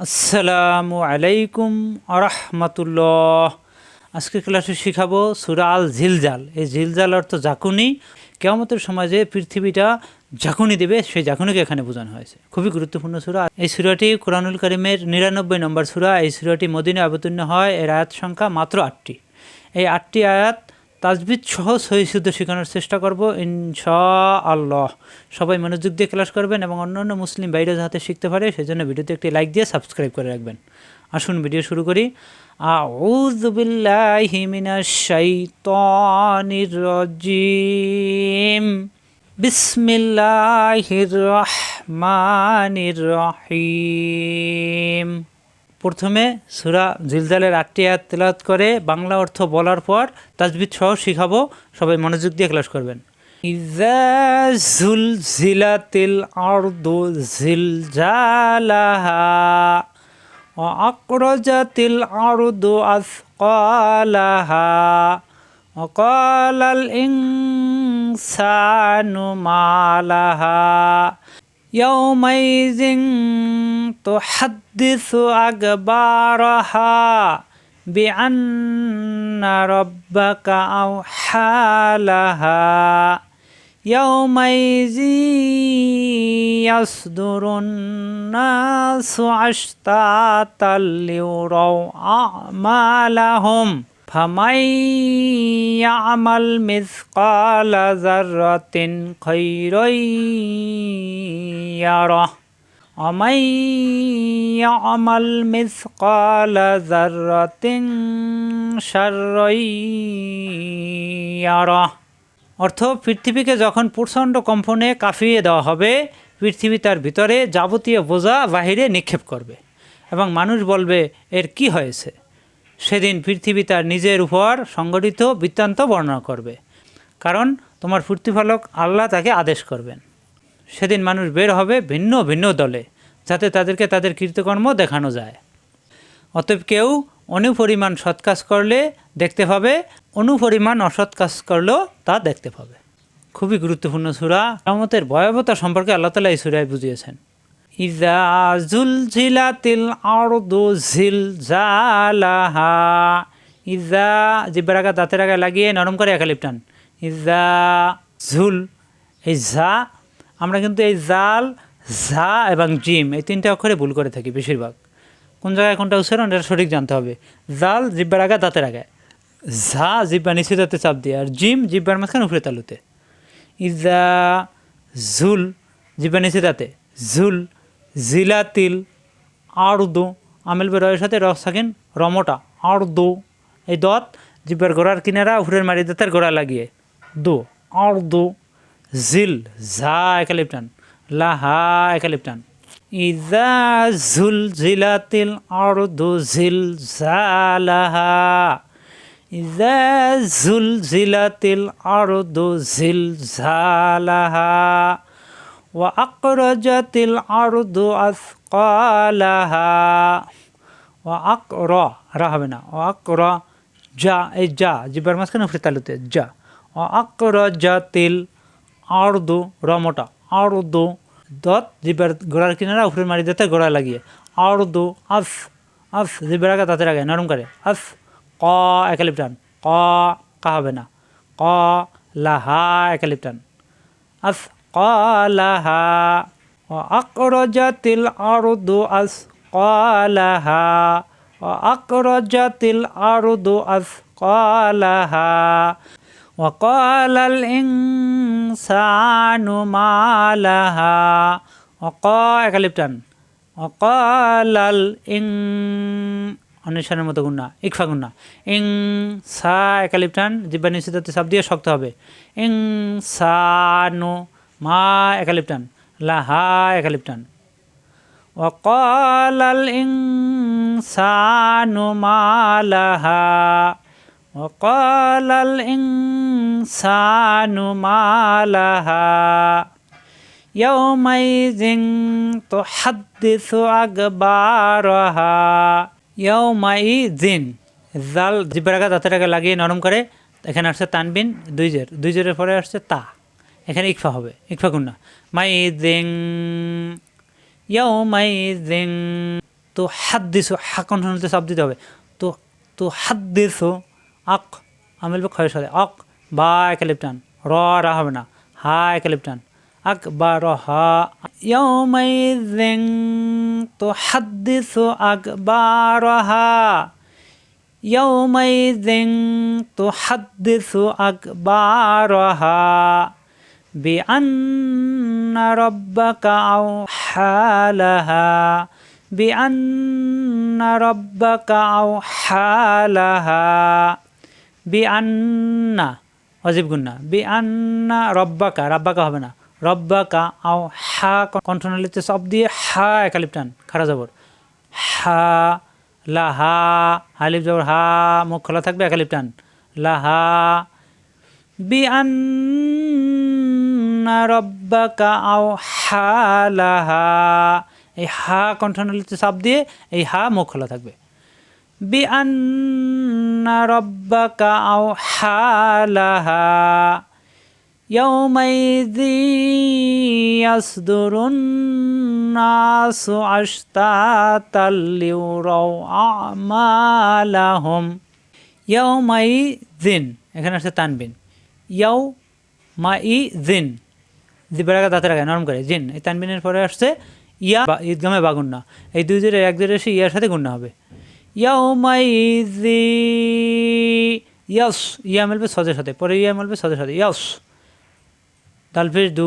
আসসালামু আলাইকুম আরহামাতুল্লাহ। আজকে ক্লাসে শিখাবো সুরা আল ঝিলজাল এই ঝিলজাল অর্থ ঝাঁকুনি। কেমতের সমাজে পৃথিবীটা ঝাঁকুনি দেবে, সেই ঝাঁকুনিকে এখানে বোঝানো হয়েছে। খুবই গুরুত্বপূর্ণ সুরা। এই সুরাটি কোরআনুল করিমের নিরানব্বই নম্বর সুরা। এই সুরাটি মদিনে অবতীর্ণ হয়। এর আয়াত সংখ্যা মাত্র আটটি। এই আটটি আয়াত তাজবিদ সহ সহি শুদ্ধ শেখানোর চেষ্টা করব ইনশা আল্লাহ সবাই মনোযোগ দিয়ে ক্লাস করবেন এবং অন্যান্য মুসলিম বাইরে যাতে শিখতে পারে, সেজন্য ভিডিওতে একটি লাইক দিয়ে সাবস্ক্রাইব করে রাখবেন। আসুন ভিডিও শুরু করি। রাজিম। বিসমিল্লাহির রহমানির রহিম। প্রথমে সুরা জিলজালের আটটি আয়াত তেলাত করে বাংলা অর্থ বলার পর তাজবিদ সহ শিখাবো। সবাই মনোযোগ দিয়ে ক্লাস করবেন। অকাল আরদু জিলজালাহা ইংসানু মালাহা يومئذ تحدث أخبارها بأن ربك أوحى لها. يومئذ يصدر الناس أشتاتا ليروا أعمالهم. فمن يعمل مثقال ذرة خيرا يره ومن يعمل مثقال ذرة شرا يره অর্থ পৃথিবীকে যখন প্রচণ্ড কম্পনে কাঁপিয়ে দেওয়া হবে পৃথিবী তার ভিতরে যাবতীয় বোঝা বাহিরে নিক্ষেপ করবে এবং মানুষ বলবে এর কি হয়েছে সেদিন পৃথিবী তার নিজের উপর সংগঠিত বৃত্তান্ত বর্ণনা করবে। কারণ তোমার প্রতিফলক আল্লাহ তাকে আদেশ করবেন। সেদিন মানুষ বের হবে ভিন্ন ভিন্ন দলে, যাতে তাদেরকে তাদের কৃতকর্ম দেখানো যায়। অতএব কেউ অনুপরিমাণ সৎ কাজ করলে দেখতে পাবে, অনুপরিমাণ অসৎ কাজ করলেও তা দেখতে পাবে। খুবই গুরুত্বপূর্ণ সুরা। কামতের ভয়াবহতা সম্পর্কে আল্লাহ তালা এই সুরায় বুঝিয়েছেন। ইজা জুল ঝিলাতিল আরদু ঝিল জালাহা ইজা জিব্বার আগা দাঁতের আগা লাগিয়ে নরম করে একালিপটান ইজা ঝুল এই ঝা আমরা কিন্তু এই জাল ঝা এবং জিম, এই তিনটা অক্ষরে ভুল করে থাকি বেশিরভাগ। কোন জায়গায় কোনটা উচ্চারণ এটা সঠিক জানতে হবে। জাল, জিব্বার আগা দাঁতের আগায় ঝা জিব্বা নিচে দাঁতে চাপ দিয়ে, আর জিম, জিব্বার মাঝখানে উপরে তালুতে। ইজা ঝুল জিব্বা নিচে দাঁতে ঝুল জিলাতিল আর্দু, আমেল বেরয়ের সাথে রস থাকেন রমটা, আর্দু। এই দত জিব্বার গোড়ার কিনারা উপরের মারি দাঁতের গোড়া লাগিয়ে। দু, আর্দু, জিল, ঝা একালিপটান লাহা একালিপটান ইজা ঝুল জিলাতিল আর্দু জিল জালাহা ইজা ঝুল জিলাতিল আর্দু জিল জালাহা وأخرجت الأرض أثقالها وأقر রা হবে না وأقر যা এই যা জিব্বার মাঝখানে উপরে তালুতে যা وأخرجت الأرض রমটা আর্দু দত জিব্বার গোড়ার কিনারা উপরে মারি দিতে গোড়া লাগিয়ে আর্দু আফ আফ জিব্বার আগে তাতে আগে নরম করে আফ ক একালিপটান ক কা হবে না ক লাহা একালিপটান আফ قالها وأخرجت الأرض أثقالها وأخرجت الأرض أثقالها وقال الإنسان ما لها وقا একালিপটান وقال الإن অনুসারের মতো গুণা ইকফা গুণা ইং সা একালিপটান জিব্বা নিশ্চিত সব দিয়ে শক্ত হবে ইং সানু মা একালিপটান লাহা একালিপটান وقال الإنسان ما لها وقال الإنسان ما لها يومئذ تحدث أخبارها يومئذ জাল জিব্বারাগা দাঁতের আগে লাগিয়ে নরম করে এখানে আসছে তানবিন দুই জের দুই জেরের পরে আসছে তা এখানে ইকফা হবে ইকফা গুন্না মাই দিং ইয়াও মাই দিং তো হাত দিস হা কণ্ঠনালীতে চাপ দিতে হবে তো তো হাত দিস আক আমিলবে ক্ষয়ের সাথে অক বা একালিপটান র রা হবে না হা একালিপটান আকবার হা ইয়ৌমাইজিং তো হাদ্দিসু আকবারহা يومئذ تحدث أخبارها بأن ربك أوحى لها بأن ربك أوحى لها بأن অজিব গুন্না بأن ربك ربك হবে না রব্বাকা আও হা কণ্ঠনালীতে সব দিয়ে হা একালিপটান খারা যাবর হা লাহা হালিফ জবর হা মুখ খোলা থাকবে একালিপ টান লাহা বি আন্না রব্বাকা আও হা এই হা কণ্ঠনালীতে চাপ দিয়ে এই হা মুখ খোলা থাকবে। বি আন্না রব্বাকা আও হা এখানে আসছে তানবিন। ইয়াউমাইযিন। জিবেরাকা দাঁতের আগে নরম করে, জিন। এই তানবিনের পরে আসছে ইয়া বা ঈদগামে বাগুন্না এই দুই জোরে এক জোরে এসে ইয়ার সাথে গুন্না হবে। ইয়াও মাই জি ইয়াস, ইয়া মেলবে সদের সাথে, পরে ইয়া মেলবে সদের সাথে, ইয়াস। তালফেস দু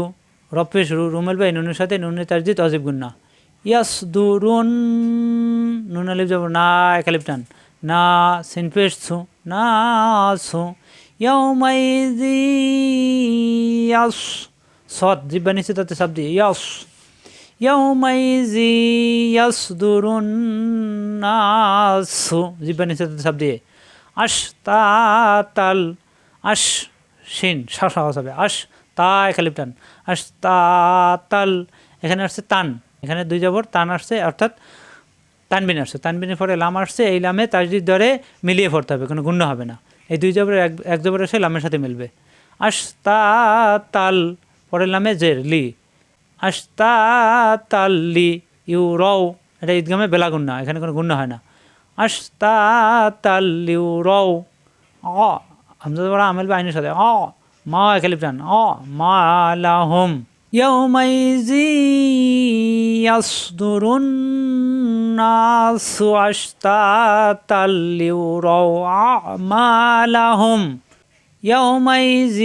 রফেস রু রুমেল বাই নুনের সাথে, নুনের তারজিত অজিব গুন্না। ইয়াস দু রুন, নুন আলিফ যাব না একালিপ টান। না সিনফেস ছু না ছু ইয়াউমাইজি ইয়াস সৎ জিব্বা নিচে তাতে সাব দিয়ে, ইয়াস, ইয়াউমাইজি ইয়াস দুরুন নাসু জিব্বা নিচে তাতে সাব দিয়ে আশ তা তাল আশ শিন সা সহজ হবে আশ তা একালিপ টান আস তা তাল এখানে আসছে তান, এখানে দুই জবর, তান আসছে, অর্থাৎ তানবিন আসছে, তানবিনের পরে লাম আসছে, এই লামে তাজদিদ দরে মিলিয়ে পড়তে হবে, কোনো গুণ্য হবে না, এই দুই জবর এক এক জবর এসে লামের সাথে মিলবে আস তা তাল পরের লামে জের লি আস তা তাল লি ইউ রও এটা ঈদগামে বেলা গুণ্য এখানে কোনো গুণ্য হয় না আস তা তাল ইউ রও অ আমজাদ বড় আমেল বা আইনের সাথে অ মা একালিপ টান অ মা লাহুম يومئذ يصدر الناس أشتاتا ليروا أعمالهم يومئذ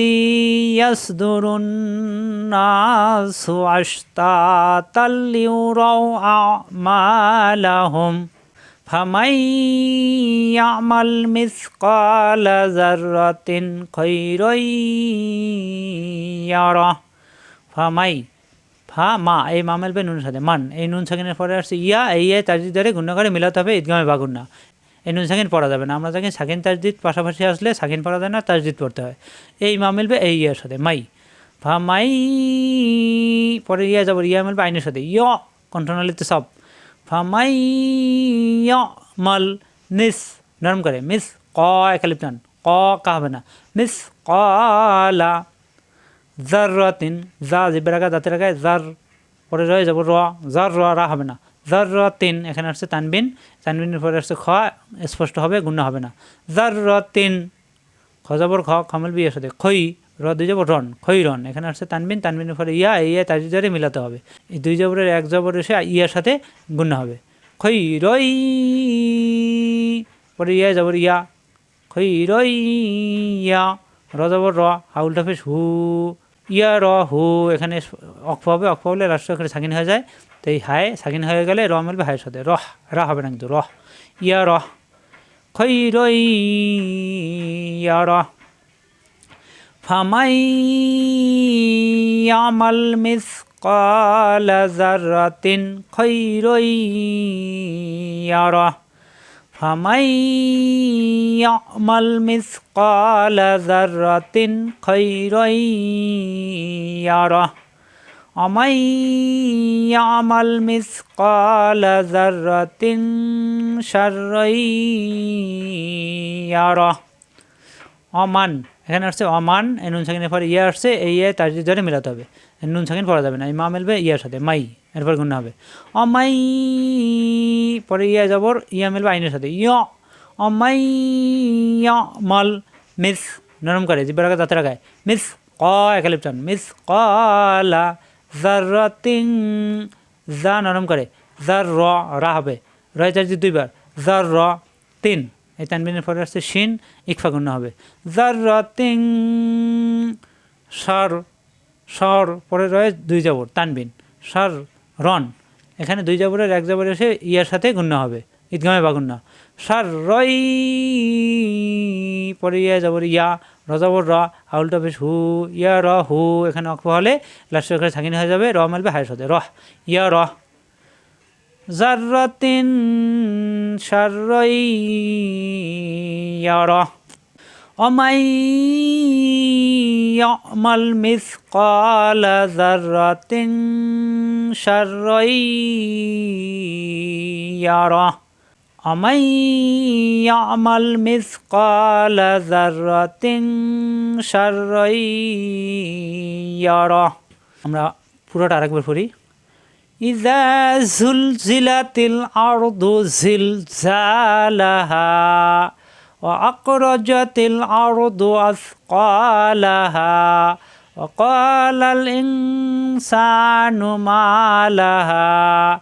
يصدر الناس أشتاتا ليروا أعمالهم فمن يعمل مثقال ذرة خيرا يره ফামাই ফা মা এই মা মেলবে নুনের সাথে মান এই নুন সাকিনের পরে আসছে ইয়া এই এ তাজদিদ ধরে গুণ্য করে মিলাতে হবে ঈদগামে বাগুন্না এই নুন সাকিন পড়া যাবে না। আমরা জানি সাকিন তাজদিদ পাশাপাশি আসলে সাকিন পড়া যায় না, তাজদিদ পড়তে হয়। এই মা মেলবে এই ইয়ার সাথে, মাই। ফা মাই, পরে ইয়া যাব, ইয়া মেলবে আইনের সাথে। ইয় কণ্ঠনালিতে সব। ফা মাই মাল, নিস, নরম করে। মিস, ক একালিপ্টান ক, কা হবে না। মিস কলা জাররাতিন যা জিব্বের আগে দাঁতের আগে জার। পরে রয়ে যাব, র, জার রা হবে না। জার র তিন এখানে আসছে তানবিন, তানবিনের পরে আসছে খ, স্পষ্ট হবে, গুণ্য হবে না। জার র তিন খ যাবর খ, খমেল বিয়ের সাথে, খই, র দুই যাব রন খই রন এখানে আসছে তানবিন, তানবিনের পরে ইয়া ইয়া তাজি জরে মিলাতে হবে। এই দুই জবরের এক জবর এসে ইয়ার সাথে গুণ্য হবে। খই রই, পরে ইয়া যাবর ইয়া, খই রই, ইয়া, র যাবর র, হাউলটা ফেস হু, ইয়া, র হু, এখানে অক্ষ হবে, অক্ষ হলে রাষ্ট্র এখানে সাকিন হয়ে যায়। তো এই হায় সাকিন হয়ে গেলে র মিলবে হায়ের সাথে রহ রা হবে না কিন্তু রহ ইয়া রহ খৈ রই ইয়া রহ ফামাই আমাল মিস قال ذرة خير يره فمن يعمل مثقال ذرة خيرا يره ومن يعمل مثقال ذرة شرا يره অমান এখানে আসছে অমান এই নুন সাকিনের পরে ইয়ে আসছে এই ইয়ে তার ধরে মেলাতে হবে নুন সাকিন পড়া যাবে না এই মা মেলবে ইয়ার সাথে মাই এরপর গুণ হবে অমাই পরে ইয়া যাবর ইয়া মিলবে আইনের সাথে ইয় অমাই ইয় মল মিস নরম করে জিব্বার আগে দাঁতের আগায় মিস ক একালিপটন মিস কলা জারতিং যা নরম করে জার র রা হবে রয় চার যে দুইবার জার র তিন এই তানবিনের পরে আসছে শিন ইকফা গুণ হবে জার র তিং সর সর পরে রয়ে দুই জাবর তানবিন সর রন এখানে দুই জাবরের এক জাবর এসে ইয়ার সাথে গুণ্য হবে ঈদগামে বা গুণ্য সার রই পরে ইয়া যাবর ইয়া রজাবর র আউলটা বেশ হু ইয়া র হু এখানে অক্ষ হলে লাস্ট এখানে থাকিনি হয়ে যাবে র মেলবে হায়ের সাথে রহ ইয়া রহ জাররাতিন শাররাই ইয়ারা ومن يعمل مثقال ذرة شرا يره ومن يعمل مثقال ذرة شرا يره আমরা পুরোটা আরেকবার পড়ি إذا زلزلت الأرض زلزالها وأخرجت الأرض أثقالها وقال الإنسان ما لها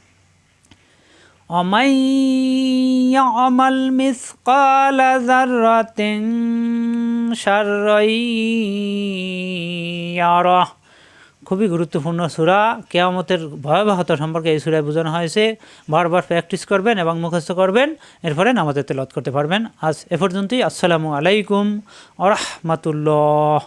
ومن يعمل مثقال ذرة شرا يره খুবই গুরুত্বপূর্ণ সুরা কেয়ামতের ভয়াবহতা সম্পর্কে এই সুরায় বোঝানো হয়েছে বারবার প্র্যাকটিস করবেন এবং মুখস্থ করবেন এরপরে নামাজের তেলত করতে পারবেন আজ এ পর্যন্তই আসসালামু আলাইকুম আরহামাতুল্লাহ